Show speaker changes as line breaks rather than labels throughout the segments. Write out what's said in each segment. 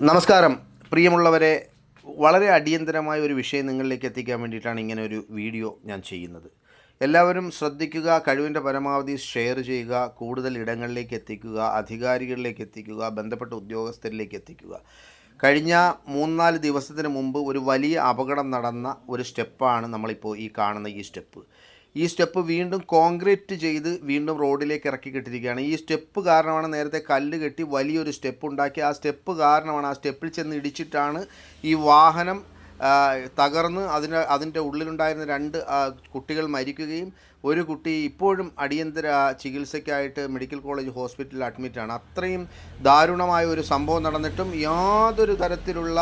നമസ്കാരം. പ്രിയമുള്ളവരെ വളരെ അടിയന്തരമായ ഒരു വിഷയം നിങ്ങളിലേക്ക് എത്തിക്കാൻ വേണ്ടിയിട്ടാണ് ഇങ്ങനെ ഒരു വീഡിയോ ഞാൻ ചെയ്യുന്നത്. എല്ലാവരും ശ്രദ്ധിക്കുക കഴിവിന്റെ പരമാവധി ഷെയർ ചെയ്യുക കൂടുതൽ ഇടങ്ങളിലേക്ക് എത്തിക്കുക അധികാരികളിലേക്ക് എത്തിക്കുക ബന്ധപ്പെട്ട ഉദ്യോഗസ്ഥരിലേക്ക് എത്തിക്കുക. കഴിഞ്ഞ മൂന്നാൽ ദിവസത്തിന് മുമ്പ് ഒരു വലിയ അപകടം നടന്ന ഒരു സ്റ്റെപ്പാണ് നമ്മളിപ്പോൾ ഈ കാണുന്ന ഈ സ്റ്റെപ്പ് ഈ സ്റ്റെപ്പ് വീണ്ടും കോൺക്രീറ്റ് ചെയ്ത് വീണ്ടും റോഡിലേക്ക് ഇറക്കി കെട്ടിരിക്കുകയാണ്. ഈ സ്റ്റെപ്പ് കാരണമാണ് നേരത്തെ കല്ല് കെട്ടി വലിയൊരു സ്റ്റെപ്പ് ഉണ്ടാക്കി. ആ സ്റ്റെപ്പ് കാരണമാണ് ആ സ്റ്റെപ്പിൽ ചെന്ന് ഇടിച്ചിട്ടാണ് ഈ വാഹനം തകർന്ന് അതിന് അതിന്റെ ഉള്ളിലുണ്ടായിരുന്ന രണ്ട് കുട്ടികൾ മരിക്കുകയും ഒരു കുട്ടി ഇപ്പോഴും അടിയന്തര ചികിത്സയ്ക്കായിട്ട് മെഡിക്കൽ കോളേജ് ഹോസ്പിറ്റലിൽ അഡ്മിറ്റാണ്. അത്രയും ദാരുണമായ ഒരു സംഭവം നടന്നിട്ടും യാതൊരു തരത്തിലുള്ള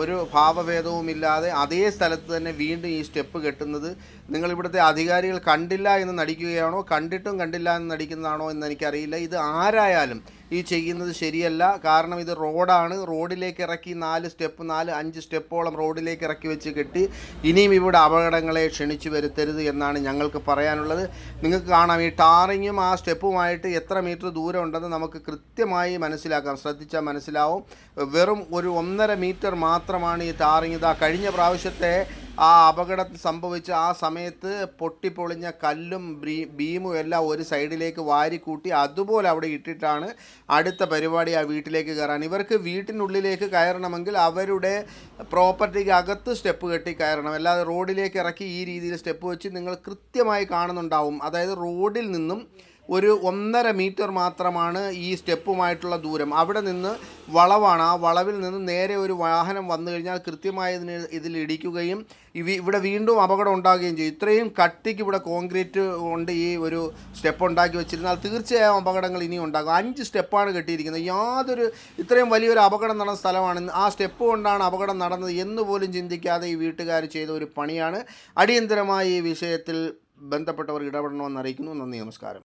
ഒരു ഭാവഭേദവുമില്ലാതെ അതേ സ്ഥലത്ത് തന്നെ വീണ്ടും ഈ സ്റ്റെപ്പ് കെട്ടുന്നത് നിങ്ങൾ ഇവിടുത്തെ അധികാരികൾ കണ്ടില്ല എന്ന് നടിക്കുകയാണോ? കണ്ടിട്ടും കണ്ടില്ല എന്ന് നടിക്കുന്നതാണോ എന്ന് എനിക്കറിയില്ല. ഇത് ആരായാലും ഈ ചെയ്യുന്നത് ശരിയല്ല. കാരണം ഇത് റോഡാണ്. റോഡിലേക്ക് ഇറക്കി നാല് സ്റ്റെപ്പ് നാല് അഞ്ച് സ്റ്റെപ്പോളം റോഡിലേക്ക് ഇറക്കി വെച്ച് കെട്ടി ഇനിയും ഇവിടെ അപകടങ്ങളെ ക്ഷണിച്ചു വരുത്തരുത് എന്നാണ് ഞങ്ങൾക്ക് പറയാനുള്ളത്. നിങ്ങൾക്ക് കാണാം ഈ ടാറിങ്ങും ആ സ്റ്റെപ്പുമായിട്ട് എത്ര മീറ്റർ ദൂരം ഉണ്ടെന്ന് നമുക്ക് കൃത്യമായി മനസ്സിലാക്കാം. ശ്രദ്ധിച്ചാൽ മനസ്സിലാവും. വെറും ഒരു ഒന്നര മീറ്റർ മാത്രമാണ് ഈ ടാറിങ്. ഇതാ കഴിഞ്ഞ പ്രാവശ്യത്തെ ആ അപകടം സംഭവിച്ച ആ സമയത്ത് പൊട്ടിപ്പൊളിഞ്ഞ കല്ലും ബീമും എല്ലാം ഒരു സൈഡിലേക്ക് വാരിക്കൂട്ടി അതുപോലെ അവിടെ ഇട്ടിട്ടാണ് അടുത്ത പരിപാടി ആ വീട്ടിലേക്ക് കയറാൻ. ഇവർക്ക് വീട്ടിനുള്ളിലേക്ക് കയറണമെങ്കിൽ അവരുടെ പ്രോപ്പർട്ടിക്ക് അകത്ത് സ്റ്റെപ്പ് കെട്ടി കയറണം. അല്ലാതെ റോഡിലേക്ക് ഇറക്കി ഈ രീതിയിൽ സ്റ്റെപ്പ് വെച്ച് നിങ്ങൾ കൃത്യമായി കാണുന്നുണ്ടാവും. അതായത് റോഡിൽ നിന്നും ഒരു ഒന്നര മീറ്റർ മാത്രമാണ് ഈ സ്റ്റെപ്പുമായിട്ടുള്ള ദൂരം. അവിടെ നിന്ന് വളവാണ്. ആ വളവിൽ നിന്ന് നേരെ ഒരു വാഹനം വന്നു കഴിഞ്ഞാൽ കൃത്യമായി ഇതിന് ഇതിൽ ഇടിക്കുകയും ഇവ ഇവിടെ വീണ്ടും അപകടം ഉണ്ടാകുകയും ചെയ്യും. ഇത്രയും കട്ടിക്ക് ഇവിടെ കോൺക്രീറ്റ് കൊണ്ട് ഈ ഒരു സ്റ്റെപ്പ് ഉണ്ടാക്കി വെച്ചിരുന്നാൽ തീർച്ചയായും അപകടങ്ങൾ ഇനിയും ഉണ്ടാകും. അഞ്ച് സ്റ്റെപ്പാണ് കെട്ടിയിരിക്കുന്നത്. യാതൊരു ഇത്രയും വലിയൊരു അപകടം നടന്ന സ്ഥലമാണ്. ആ സ്റ്റെപ്പ് കൊണ്ടാണ് അപകടം നടന്നത് എന്ന് പോലും ചിന്തിക്കാതെ ഈ വീട്ടുകാർ ചെയ്ത ഒരു പണിയാണ്. അടിയന്തരമായി ഈ വിഷയത്തിൽ ബന്ധപ്പെട്ടവർ ഇടപെടണമെന്ന് അറിയിക്കുന്നു. നന്ദി നമസ്കാരം.